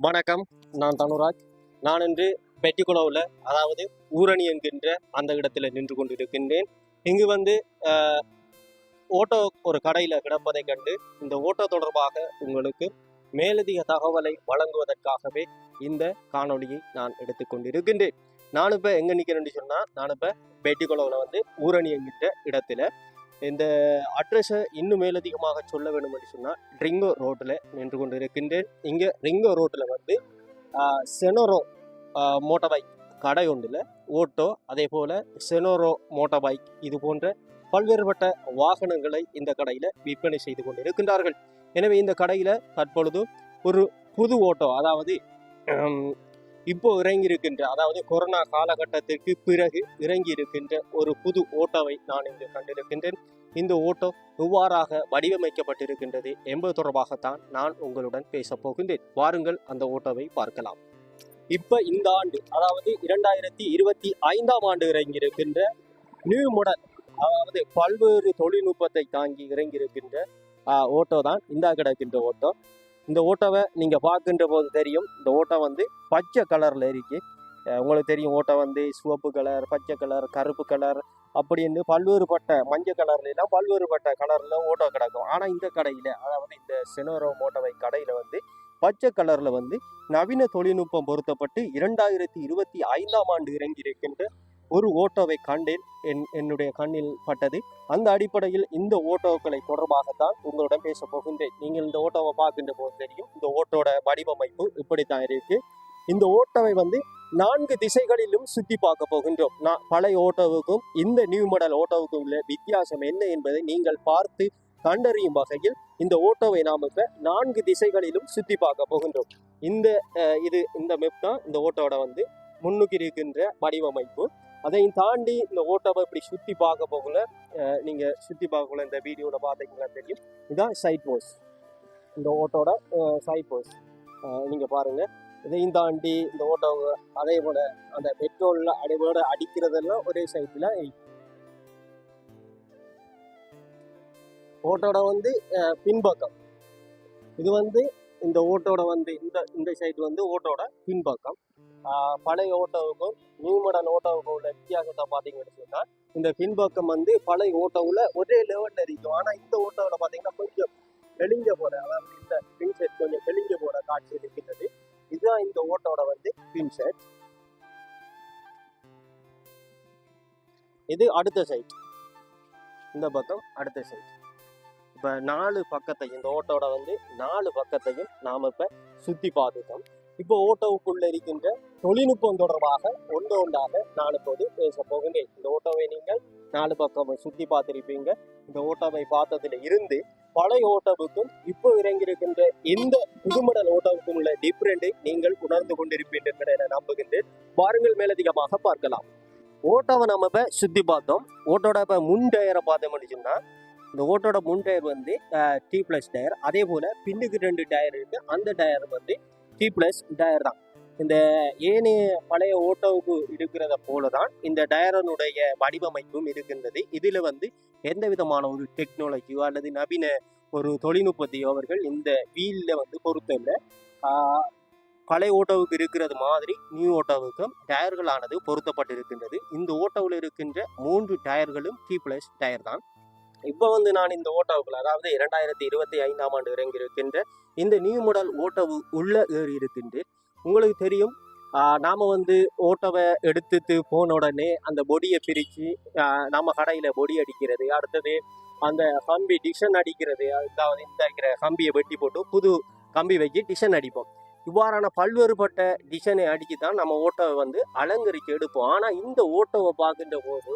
வணக்கம் நான் தனுராஜ். நான் இன்று பெட்டிக்குளவில் அதாவது ஊரணி என்கின்ற அந்த இடத்துல நின்று கொண்டிருக்கின்றேன். இங்கு வந்து ஓட்டோ ஒரு கடையில் கிடப்பதை கண்டு இந்த ஓட்டோ தொடர்பாக உங்களுக்கு மேலதிக தகவலை வழங்குவதற்காகவே இந்த காணொலியை நான் எடுத்துக்கொண்டிருக்கின்றேன் நான் இப்போ எங்கே நிற்கிறேன்னு சொன்னால் நான் இப்போ பெட்டிக்குளவில் வந்து ஊரணி என்கின்ற இடத்துல இந்த அட்ரஸை இன்னும் மேலதிகமாக சொல்ல வேண்டும் என்று சொன்னால் ரிங்கோ ரோட்டில் நின்று கொண்டு இருக்கின்றேன் இங்கே ரிங்கோ ரோட்டில் வந்து செனோரோ மோட்டார் பைக் கடை ஒன்றில் ஓட்டோ அதே போல் செனோரோ மோட்டார் பைக் இது போன்ற பல்வேறுபட்ட வாகனங்களை இந்த கடையில் விற்பனை செய்து கொண்டு இருக்கின்றார்கள் எனவே இந்த கடையில் தற்பொழுது ஒரு புது ஓட்டோ அதாவது இப்போ இறங்கி இருக்கின்ற அதாவது கொரோனா காலகட்டத்திற்கு பிறகு இறங்கி இருக்கின்ற ஒரு புது ஓட்டோவை நான் இங்கு கண்டிருக்கின்றேன். இந்த ஓட்டோ இவ்வாறாக வடிவமைக்கப்பட்டிருக்கின்றது என்பது தொடர்பாகத்தான் நான் உங்களுடன் பேசப் போகின்றேன். வாருங்கள் அந்த ஓட்டோவை பார்க்கலாம். இப்ப இந்த ஆண்டு அதாவது இரண்டாயிரத்தி இருபத்தி ஐந்தாம் ஆண்டு இறங்கியிருக்கின்ற நியூ மாடல் அதாவது பல்வேறு தொழில்நுட்பத்தை தாங்கி இறங்கியிருக்கின்ற ஓட்டோ தான் இந்த கிடக்கின்ற ஓட்டோ. இந்த ஓட்டோவை நீங்கள் பார்க்கின்ற போது தெரியும். இந்த ஓட்டோ வந்து பச்சை கலரில் இருக்குது உங்களுக்கு தெரியும் ஓட்டோ வந்து சிவப்பு கலர் பச்சை கலர் கருப்பு கலர் அப்படின்னு பல்வேறுபட்ட மஞ்சள் கலர்லாம் பல்வேறுபட்ட கலரில் ஓட்டோ கிடக்கும். ஆனால் இந்த கடையில் அதாவது இந்த செனோரோ மோட்டோவை கடையில் வந்து பச்சை கலரில் வந்து நவீன தொழில்நுட்பம் பொருத்தப்பட்டு இரண்டாயிரத்தி இருபத்தி ஐந்தாம் ஆண்டு இறங்கி இருக்கின்ற ஒரு ஓட்டோவை கண்டேன். என் என்னுடைய கண்ணில் பட்டது. அந்த அடிப்படையில் இந்த ஓட்டோக்களை தொடர்பாகத்தான் உங்களுடன் பேச போகின்றேன். நீங்கள் இந்த ஓட்டோவை பார்க்கின்ற போது தெரியும் இந்த ஓட்டோட வடிவமைப்பு இப்படித்தான் இருக்கு. இந்த ஓட்டோவை வந்து நான்கு திசைகளிலும் சுத்தி பார்க்க போகின்றோம். நான் பழைய ஓட்டோவுக்கும் இந்த நியூ மாடல் ஓட்டோவுக்கும் உள்ள வித்தியாசம் என்ன என்பதை நீங்கள் பார்த்து கண்டறியும் வகையில் இந்த ஓட்டோவை நாம் இப்ப நான்கு திசைகளிலும் சுத்தி பார்க்க போகின்றோம். இந்த இது இந்த மெப் தான் இந்த ஓட்டோட வந்து முன்னுக்கு இருக்கின்ற வடிவமைப்பு. அதையும் தாண்டி இந்த ஓட்டோவை இப்படி சுற்றி பார்க்க போகல. நீங்கள் சுற்றி பார்க்கக்குள்ள பார்க்கல இந்த வீடியோவில் பார்த்தீங்கன்னா தெரியும். இதுதான் சைட் போஸ் இந்த ஓட்டோட சைட் போஸ் நீங்கள் பாருங்கள் இதையும் தாண்டி இந்த ஓட்டோ அதே போல் அந்த பெட்ரோலில் அடைவோட அடிக்கிறதெல்லாம் ஒரே சைட்டில் ஓட்டோட வந்து பின்பக்கம். இது வந்து இந்த ஓட்டோட வந்து இந்த இந்த சைடு வந்து ஓட்டோட பின்பக்கம். பழைய ஓட்டோவுக்கும் நியூ மாடல் ஓட்டோவுக்கும் உள்ள வித்தியாசத்தை பார்த்தீங்கன்னு சொன்னால் இந்த பின்பக்கம் வந்து பழைய ஓட்டோவில் ஒரே லெவலில் இருக்கும் ஆனால் இந்த ஓட்டோவில் பார்த்தீங்கன்னா கொஞ்சம் தெளிஞ்ச போல அதாவது இந்த பின் செட் கொஞ்சம் தெளிஞ்ச போல காட்சி இருக்கின்றது இதுதான் இந்த ஓட்டோட வந்து பின் செட் இது அடுத்த சைட் இந்த பக்கம் அடுத்த சைட் இப்போ நாலு பக்கத்தையும் இந்த ஓட்டோட வந்து நாலு பக்கத்தையும் நாம் இப்போ சுற்றி பார்த்துட்டோம். இப்போ ஓட்டோவுக்குள்ள இருக்கின்ற தொழில்நுட்பம் தொடர்பாக ஒன்று ஒன்றாக நான் இப்போது பேச போகின்றேன். இந்த ஓட்டோவை நீங்கள் நாலு பக்கம் சுற்றி பார்த்துருப்பீங்க. இந்த ஓட்டோவை பார்த்ததுல இருந்து பழைய ஓட்டோவுக்கும் இப்போ இறங்கியிருக்கின்ற இந்த புதுமடல் ஓட்டோவுக்கும் உள்ள டிஃப்ரெண்டை நீங்கள் உணர்ந்து கொண்டிருப்பீர்கள் என நம்புகின்றேன். வாருங்கள் மேலதிகமாக பார்க்கலாம். ஓட்டோவை நம்ம இப்போ சுற்றி பார்த்தோம். ஓட்டோட இப்போ முன் டயரை பார்த்தோம்னு சொன்னா இந்த ஓட்டோட முன் டயர் வந்து டி ப்ளஸ் டயர். அதே போல் பின்னுக்கு ரெண்டு டயர் இருக்கு. அந்த டயர் வந்து டி ப்ளஸ் டயர் தான். இந்த ஏனைய பழைய ஓட்டோவுக்கு இருக்கிறத போல தான் இந்த டயரனுடைய வடிவமைப்பும் இருக்கின்றது. இதில் வந்து எந்த விதமான ஒரு டெக்னாலஜியோ அல்லது நவீன ஒரு தொழில்நுட்பத்தையோ அவர்கள் இந்த வீலில் வந்து பொருத்தவில்லை பழைய ஓட்டோவுக்கு இருக்கிறது மாதிரி நியூ ஓட்டோவுக்கும் டயர்களானது பொருத்தப்பட்டிருக்கின்றது. இந்த ஓட்டோவில் இருக்கின்ற மூன்று டயர்களும் டி ப்ளஸ் டயர் தான். இப்போ வந்து நான் இந்த ஓட்டோவுக்குள்ள அதாவது இரண்டாயிரத்தி இருபத்தி ஐந்தாம் ஆண்டு இறங்கியிருக்கின்ற இந்த நியூ மாடல் ஓட்டோவு உள்ள ஏறி இருக்கின்றேன். உங்களுக்கு தெரியும் நாம் வந்து ஓட்டோவை எடுத்துட்டு போன உடனே அந்த பொடியை பிரித்து நம்ம கடையில் பொடி அடிக்கிறது அடுத்தது அந்த கம்பி டிஷன் அடிக்கிறது அதாவது இந்த இருக்கிற கம்பியை வெட்டி போட்டு புது கம்பி வச்சு டிஷன் அடிப்போம். இவ்வாறான பல்வேறுபட்ட டிசைனை அடிக்கி தான் நம்ம ஓட்டோவை வந்து அலங்கரித்து எடுப்போம். ஆனால் இந்த ஓட்டோவை பார்க்கின்ற போது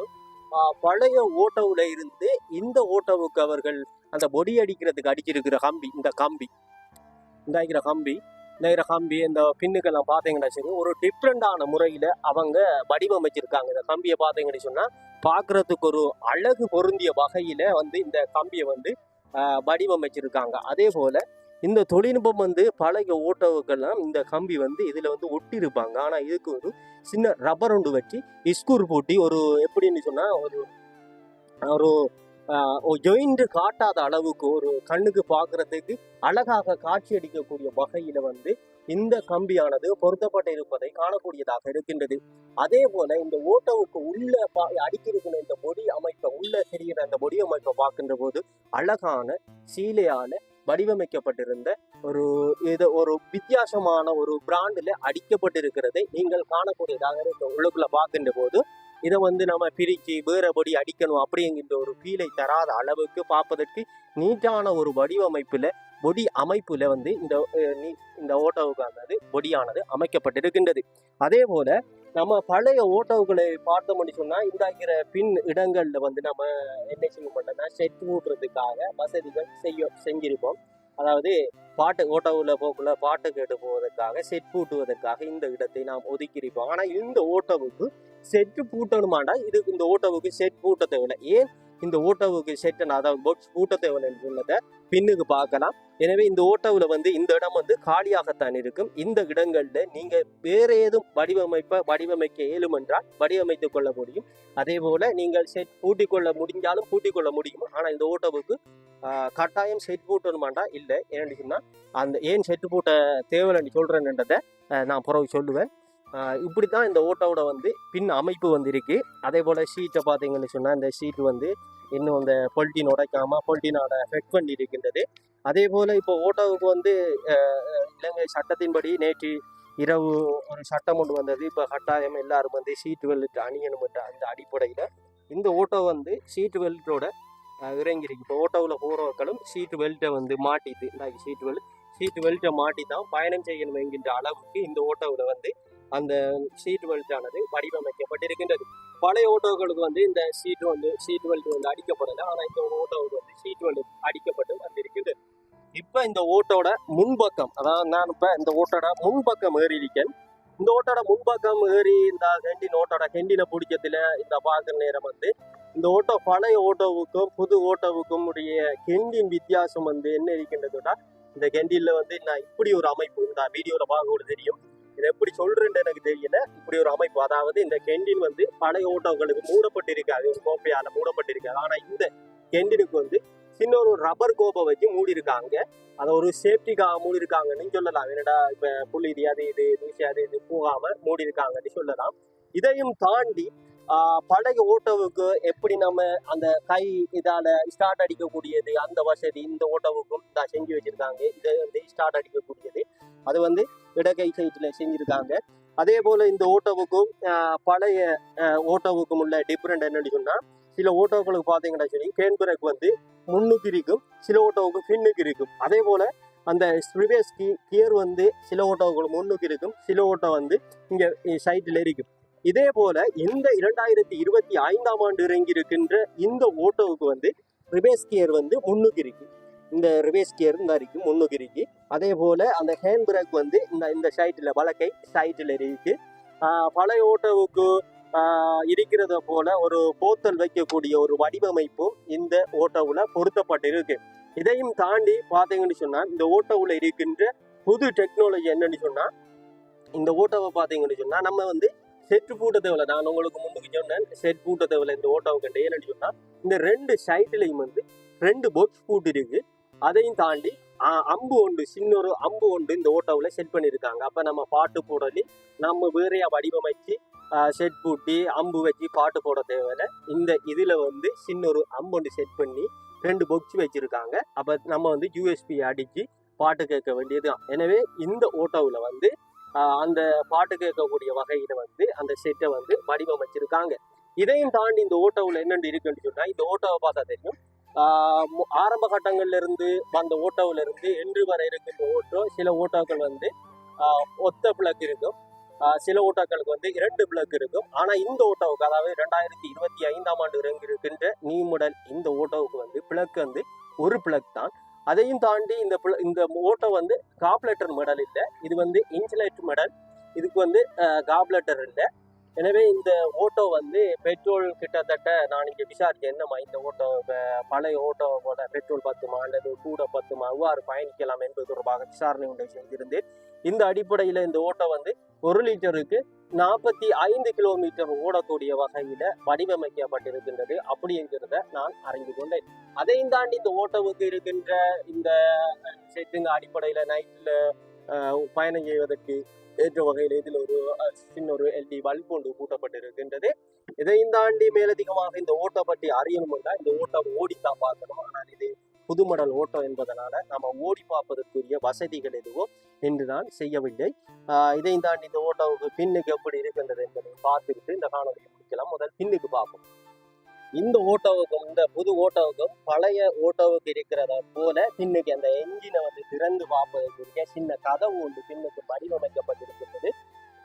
பழைய ஓட்டோவில் இருந்து இந்த ஓட்டோவுக்கு அவர்கள் அந்த பொடி அடிக்கிறதுக்கு அடிச்சிருக்கிற கம்பி இந்த கம்பி. இந்த அடிக்கிற கம்பி இந்த இருக்கிற கம்பி இந்த பின்னுக்கெல்லாம் பார்த்தீங்கன்னா சரி ஒரு டிஃப்ரெண்டான முறையில் அவங்க வடிவமைச்சிருக்காங்க. இந்த கம்பியை பார்த்தீங்கன்னு சொன்னால் பார்க்குறதுக்கு ஒரு அழகு பொருந்திய வகையில் வந்து இந்த கம்பியை வந்து வடிவமைச்சிருக்காங்க. அதே போல் இந்த தொழில்நுட்பம் வந்து பழைய ஓட்டோவுக்கெல்லாம் இந்த கம்பி வந்து இதில் வந்து ஒட்டியிருப்பாங்க ஆனால் இதுக்கு ஒரு சின்ன ரப்பர் ஒன்று வச்சு இஸ்கூர் போட்டி ஒரு எப்படின்னு சொன்னால் ஒரு ஒரு ஜொயிண்ட் காட்டாத அளவுக்கு ஒரு கண்ணுக்கு பார்க்கறதுக்கு அழகாக காட்சி அடிக்கக்கூடிய வகையில வந்து இந்த கம்பியானது பொருத்தப்பட்டு இருப்பதை காணக்கூடியதாக இருக்கின்றது. அதே போல இந்த ஓட்டோவுக்கு உள்ள பா- அடிக்கிருக்கிற இந்த மொழி அமைப்பை உள்ள தெரிகிற அந்த மொழி அமைப்பை பார்க்கின்ற போது அழகான சீலையான வடிவமைக்கப்பட்டிருந்த ஒரு இது ஒரு வித்தியாசமான ஒரு பிராண்டில் அடிக்கப்பட்டிருக்கிறதை நீங்கள் காணக்கூடியதாக இந்த உள்ளுக்குள்ள பார்க்கின்ற போது இதை வந்து நம்ம பிரித்து வேறுபடி அடிக்கணும் அப்படிங்கிற ஒரு ஃபீலை தராத அளவுக்கு பார்ப்பதற்கு நீட்டான ஒரு வடிவமைப்பில் பொடி அமைப்பில் வந்து இந்த இந்த ஓட்டோவுக்கானது பொடியானது அமைக்கப்பட்டிருக்கின்றது. அதே போல நம்ம பழைய ஓட்டோக்களை பார்த்தோம்னு சொன்னா இந்த பின் இடங்கள்ல வந்து நம்ம என்ன செய்ய மாட்டோம்னா செட் ஊட்டுறதுக்காக வசதிகள் செய்ய செஞ்சிருப்போம். அதாவது பாட்டு ஓட்டோவில் போக்குள்ள பாட்டு கேட்டு போவதற்காக செட் பூட்டுவதற்காக இந்த இடத்தை நாம் ஒதுக்கியிருப்போம். ஆனால் இந்த ஓட்டோவுக்கு செட்டு பூட்டணுமாண்டா? இது இந்த ஓட்டோவுக்கு செட் பூட்ட தேவையில்லை ஏன்? இந்த ஓட்டோவுக்கு செட்டன் அதாவது பொட்ஸ் பூட்ட என்று சொன்னதை பின்னுக்கு பார்க்கலாம். எனவே இந்த ஓட்டோவில் வந்து இந்த இடம் வந்து காலியாகத்தான் இருக்கும். இந்த இடங்களில் நீங்கள் வேற ஏதும் வடிவமைப்ப வடிவமைக்க இயலும் என்றால் வடிவமைத்துக் கொள்ள முடியும். அதே போல் நீங்கள் செட் பூட்டிக் கொள்ள முடிஞ்சாலும் பூட்டிக் கொள்ள முடியும்? ஆனால் இந்த ஓட்டோவுக்கு கட்டாயம் செட் பூட்டணுமாண்டா? இல்லை. ஏன்னு சொன்னால் அந்த ஏன் செட்டு பூட்ட தேவையில்லைன்னு சொல்கிறேன்ன்றதை நான் பிறகு சொல்லுவேன். இப்படி தான் இந்த ஓட்டோட வந்து பின் அமைப்பு வந்து இருக்கு அதே போல் ஷீட்டை பார்த்தீங்கன்னு சொன்னால் இந்த ஷீட் வந்து இன்னும் அந்த பொல்டின் உடைக்காம பொல்ட்டினோட ஃபெட் பண்ணி இருக்கின்றது அதே போல இப்போ ஓட்டோவுக்கு வந்து இலங்கை சட்டத்தின்படி நேற்று இரவு ஒரு சட்டம் கொண்டு வந்தது. இப்போ கட்டாயம் எல்லாரும் வந்து சீட்டு வெல்ட் அணியணும் அந்த அடிப்படையில் இந்த ஓட்டோ வந்து சீட்டு வெல்ட்டோட இறங்கியிருக்கு. இப்போ ஓட்டோவில் போகிறவர்களும் சீட்டு வெல்ட்டை வந்து மாட்டிட்டு இந்த சீட்டு வெல்ட் சீட்டு வெல்ட்டை மாட்டி தான் பயணம் செய்யணும் என்கின்ற அளவுக்கு இந்த ஓட்டோவில் வந்து அந்த சீட் பெல்ட் ஆனது வடிவமைக்கப்பட்டிருக்கின்றது. பழைய ஓட்டோக்களுக்கு வந்து இந்த சீட் வந்து சீட் பெல்ட் வந்து அடிக்கப்படலை. ஆனால் இந்த ஓட்டோவுக்கு வந்து சீட் பெல்ட் அடிக்கப்பட்டு வந்திருக்கின்றது. இப்போ இந்த ஓட்டோட முன்பக்கம் அதாவது நான் இப்போ இந்த ஓட்டோட முன்பக்கம் ஏறி இருக்கேன் இந்த ஓட்டோட முன்பக்கம் ஏறி இந்த கெண்டின் ஓட்டோட கெண்டினை பிடிச்சதுல இந்த பார்க்குற நேரம் வந்து இந்த ஓட்டோ பழைய ஓட்டோவுக்கும் புது ஓட்டோவுக்கும் உடைய கெண்டின் வித்தியாசம் வந்து என்ன இருக்கின்றதுன்னா இந்த கெண்டில வந்து நான் இப்படி ஒரு அமைப்பு இந்த வீடியோவில் பார்க்க கூட தெரியும். இதை எப்படி சொல்றேன்னு எனக்கு தெரியல. இப்படி ஒரு அமைப்பு. அதாவது இந்த கெண்டின் வந்து பழைய ஓட்டங்களுக்கு மூடப்பட்டிருக்காது. ஒரு கோப்பையால மூடப்பட்டிருக்காது. ஆனா இந்த கெண்டினுக்கு வந்து சின்ன ஒரு ரப்பர் கோப்பை வச்சு மூடி இருக்காங்க அதை ஒரு சேஃப்டிக்காக மூடி இருக்காங்கன்னு சொல்லலாம். என்னடா இப்ப இது அது இது தூசி அது இது போகாம மூடி இருக்காங்கன்னு சொல்லலாம். இதையும் தாண்டி ஆஹ், பழைய ஓட்டவுக்கு எப்படி நம்ம அந்த கை இதால ஸ்டார்ட் அடிக்கக்கூடியது அந்த வசதி இந்த ஓட்டவுக்கும் செஞ்சு வச்சிருக்காங்க. இதை வந்து ஸ்டார்ட் அடிக்கக்கூடியது. அது வந்து இடகை சைட்டில் செஞ்சுருக்காங்க அதே போல் இந்த ஓட்டோவுக்கும் பழைய ஓட்டோவுக்கும் உள்ள டிஃப்ரெண்ட் என்னன்னு சொன்னால் சில ஓட்டோக்களுக்கு பார்த்தீங்கன்னா சரி கேன் வந்து முன்னுக்கு இருக்கும் சில ஓட்டோவுக்கு பின்னுக்கு இருக்கும். அதே போல் அந்த ரிவேஸ் கியர் வந்து சில ஓட்டோவுக்கு முன்னுக்கு இருக்கும் சில ஓட்டோ வந்து இங்கே சைட்டில் இருக்கும். இதே போல் இந்த இரண்டாயிரத்தி இருபத்தி ஐந்தாம் ஆண்டு இறங்கி இருக்கின்ற இந்த ஓட்டோவுக்கு வந்து ரிவேஸ் கியர் வந்து முன்னுக்கு இருக்குது இந்த ரிவேஸ் கியர் இந்த இருக்கு முன்னுக்கு அதே போல அந்த ஹேண்ட் பிரேக் வந்து இந்த இந்த சைட்டில் வழக்கை சைட்டில் இருக்கு. பழைய ஓட்டோவுக்கு இருக்கிறத போல ஒரு போத்தல் வைக்கக்கூடிய ஒரு வடிவமைப்பும் இந்த ஓட்டோவில் பொருத்தப்பட்டிருக்கு. இதையும் தாண்டி பார்த்தீங்கன்னு சொன்னால் இந்த ஓட்டோவில் இருக்கின்ற புது டெக்னாலஜி என்னன்னு சொன்னால் இந்த ஓட்டோவை பார்த்தீங்கன்னு சொன்னால் நம்ம வந்து செட் பூட்ட தேவையில்ல நான் உங்களுக்கு முன்னுக்கு சொன்னேன் செட் பூட்ட தேவையில்ல இந்த ஓட்டோவை கண்டு ஏன்னு சொன்னால் இந்த ரெண்டு சைட்லையும் வந்து ரெண்டு பொட்ஸ் பூட்டு இருக்குது அதையும் தாண்டி அம்பு ஒன்று சின்ன ஒரு அம்பு ஒன்று இந்த ஓட்டோவில் செட் பண்ணியிருக்காங்க அப்போ நம்ம பாட்டு போடலி நம்ம வேறையா வடிவமைச்சு செட் பூட்டி அம்பு வச்சு பாட்டு போட தேவையில்ல. இந்த இதில் வந்து சின்ன ஒரு அம்பு ஒன்று செட் பண்ணி ரெண்டு பொக்ஸ் வச்சுருக்காங்க. அப்போ நம்ம வந்து யூஎஸ்பி அடிச்சு பாட்டு கேட்க வேண்டியதுதான். எனவே இந்த ஓட்டோவில் வந்து அந்த பாட்டு கேட்கக்கூடிய வகையில் வந்து அந்த செட்டை வந்து வடிவமைச்சிருக்காங்க. இதையும் தாண்டி இந்த ஓட்டோவில் என்னென்னு இருக்குன்னு சொன்னால் இந்த ஓட்டோவை பார்த்தா தெரியும். ஆரம்ப கட்டங்கள்ல இருந்து வந்த ஓட்டோவில் இருந்து இன்று வரை இருக்கின்ற ஓட்டோ சில ஓட்டோக்கள் வந்து ஒத்த பிளக் இருக்கும். சில ஓட்டோக்களுக்கு வந்து இரண்டு பிளக் இருக்கும். ஆனால் இந்த ஓட்டோவுக்கு அதாவது ரெண்டாயிரத்தி இருபத்தி ஐந்தாம் ஆண்டு இறங்கியிருக்கின்ற நியூ மாடல் இந்த ஓட்டோவுக்கு வந்து பிளக் வந்து ஒரு பிளக் தான். அதையும் தாண்டி இந்த இந்த ஓட்டோ வந்து காப்லேட்டர் மெடல் இல்லை. இது வந்து இன்சுலேட் மெடல் இதுக்கு வந்து காப்லேட்டர் இல்லை. எனவே இந்த ஓட்டோ வந்து பெட்ரோல் கிட்டத்தட்ட நான் இங்கே விசாரிச்சேன் என்னம்மா இந்த ஓட்டோ பழைய ஓட்டோவோட பெட்ரோல் பத்துமா அல்லது கூட பத்துமா எவ்வாறு பயணிக்கலாம் என்பது தொடர்பாக விசாரணை ஒன்றை செய்திருந்து இந்த அடிப்படையில் இந்த ஓட்டோ வந்து ஒரு லிட்டருக்கு நாற்பத்தி ஐந்து கிலோமீட்டர் ஓடக்கூடிய வகையில வடிவமைக்கப்பட்டிருக்கின்றது அப்படிங்கிறத நான் அறிந்து கொண்டேன். அதையும் தாண்டி இந்த ஓட்டோவுக்கு இருக்கின்ற இந்த செட்டுங்க அடிப்படையில நைட்ல பயணம் செய்வதற்கு ஏற்ற வகையில் இதில் ஒரு சின்ன ஒரு எல்டி பல்ப் ஒன்று கூட்டப்பட்டிருக்கின்றது இதையும் தாண்டி மேலதிகமாக இந்த ஓட்டை பற்றி அறியணும்னா இந்த ஓட்டம் ஓடித்தான் பார்க்கணும் ஆனால் இது புதுமடல் ஓட்டம் என்பதனால நம்ம ஓடி பார்ப்பதற்குரிய வசதிகள் எதுவோ என்று நான் செய்யவில்லை ஆஹ் இதையும் தாண்டி இந்த ஓட்டோவுக்கு பின்னுக்கு எப்படி இருக்கின்றது என்பதை பார்த்துக்கிட்டு இந்த காணொலியை முடிக்கலாம். முதல் பின்னுக்கு பார்ப்போம். இந்த ஓட்டோவுக்கும் இந்த புது ஓட்டோவுக்கும் பழைய ஓட்டோவுக்கு இருக்கிறத போல பின்னுக்கு அந்த என்ஜினை வந்து திறந்து பார்ப்பதற்குரிய சின்ன கதவு ஒன்று பின்னுக்கு வடிவமைக்கப்பட்டிருக்கின்றது.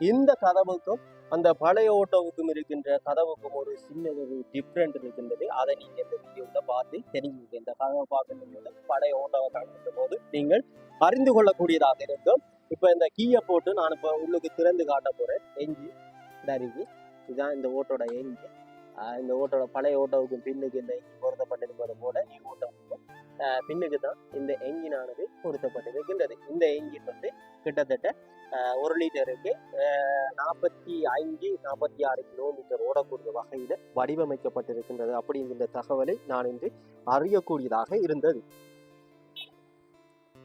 இந்த கதவுக்கும் அந்த பழைய ஓட்டோவுக்கும் இருக்கின்ற கதவுக்கும் ஒரு சின்ன ஒரு டிஃப்ரெண்ட் இருக்கின்றது. அதை நீங்க இந்த வீடியோவில் பார்த்து தெரிஞ்சுக்க இந்த கதவை பார்க்கும் போது பழைய ஓட்டோவை காட்டும் போது நீங்கள் அறிந்து கொள்ளக்கூடியதாக இருக்கும். இப்போ இந்த கீயை போட்டு நான் இப்போ உள்ளுக்கு திறந்து காட்ட போகிறேன் எஞ்சி தருகி இதுதான் இந்த ஓட்டோட எஞ்சி இந்த ஓட்டோட பழைய ஓட்டோவுக்கும் பின்னுக்கு இந்த எஞ்சி பொருத்தப்பட்டிருப்பது போல நியூ ஓட்டோவுக்கும் ஆஹ் பின்னுக்கு தான் இந்த என்ஜினானது பொருத்தப்பட்டிருக்கின்றது. இந்த என்ஜின் வந்து கிட்டத்தட்ட ஆஹ் ஒரு லிட்டருக்கு நாற்பத்தி ஐந்து நாற்பத்தி ஆறு கிலோமீட்டர் ஓடக்கூடிய வகையில் வடிவமைக்கப்பட்டிருக்கின்றது அப்படிங்கிற தகவலை நான் இன்று அறியக்கூடியதாக இருந்தது.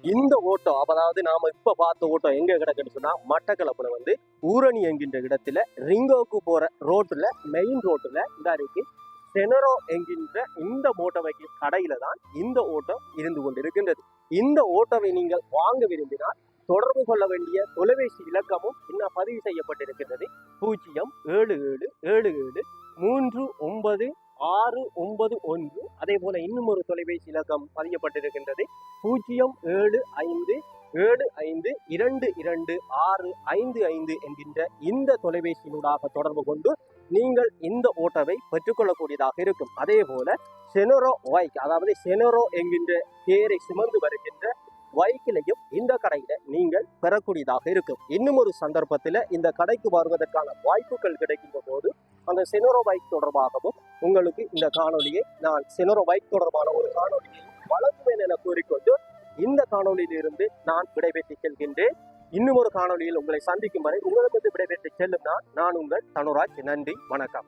இந்த ஓட்டம் அதாவது நாம இப்ப பார்த்த ஓட்டம் எங்க கிடக்குன்னு சொன்னா மட்டக்களப்புல வந்து ஊரணி என்கின்ற இடத்துல ரிங்கோக்கு போற ரோட்டுல மெயின் ரோட்டுல இதா இருக்கு செனரோ என்கின்ற இந்த மோட்டோவைக்கு கடையில தான் இந்த ஓட்டம் இருந்து கொண்டிருக்கின்றது. இந்த ஓட்டோவை நீங்கள் வாங்க விரும்பினால் தொடர்பு கொள்ள வேண்டிய தொலைபேசி இலக்கமும் இன்னும் பதிவு செய்யப்பட்டிருக்கின்றது. பூஜ்ஜியம் ஏழு ஏழு ஏழு ஏழு மூன்று ஒன்பது ஆறு ஒன்பது ஒன்று. அதே போல இன்னும் ஒரு தொலைபேசி இலக்கம் பதியப்பட்டிருக்கின்றது. பூஜ்ஜியம் ஏழு ஐந்து ஏழு ஐந்து இரண்டு இரண்டு ஆறு ஐந்து ஐந்து என்கின்ற இந்த தொலைபேசியினூடாக தொடர்பு கொண்டு நீங்கள் இந்த ஓட்டவை பெற்றுக்கொள்ளக்கூடியதாக இருக்கும். அதே போல செனரோ வைக் அதாவது செனரோ என்கின்ற பேரை சுமந்து வருகின்ற வைக்கிலையும் இந்த கடையில நீங்கள் பெறக்கூடியதாக இருக்கும். இன்னும் ஒரு சந்தர்ப்பத்தில் இந்த கடைக்கு வருவதற்கான வாய்ப்புகள் கிடைக்கின்ற போது அந்த செனரோ பைக் தொடர்பாகவும் உங்களுக்கு இந்த காணொலியை நான் செனரோ பைக் தொடர்பான ஒரு காணொலியை வழங்குவேன் என கூறிக்கொண்டு இந்த காணொலியிலிருந்து நான் விடைபெற்று செல்கின்றேன் இன்னும் ஒரு காணொலியில் உங்களை சந்திக்கும் வரை உங்களிடமிருந்து விடைபெற்று செல்லும் நான் நான் உங்கள் தனுராஜ். நன்றி வணக்கம்.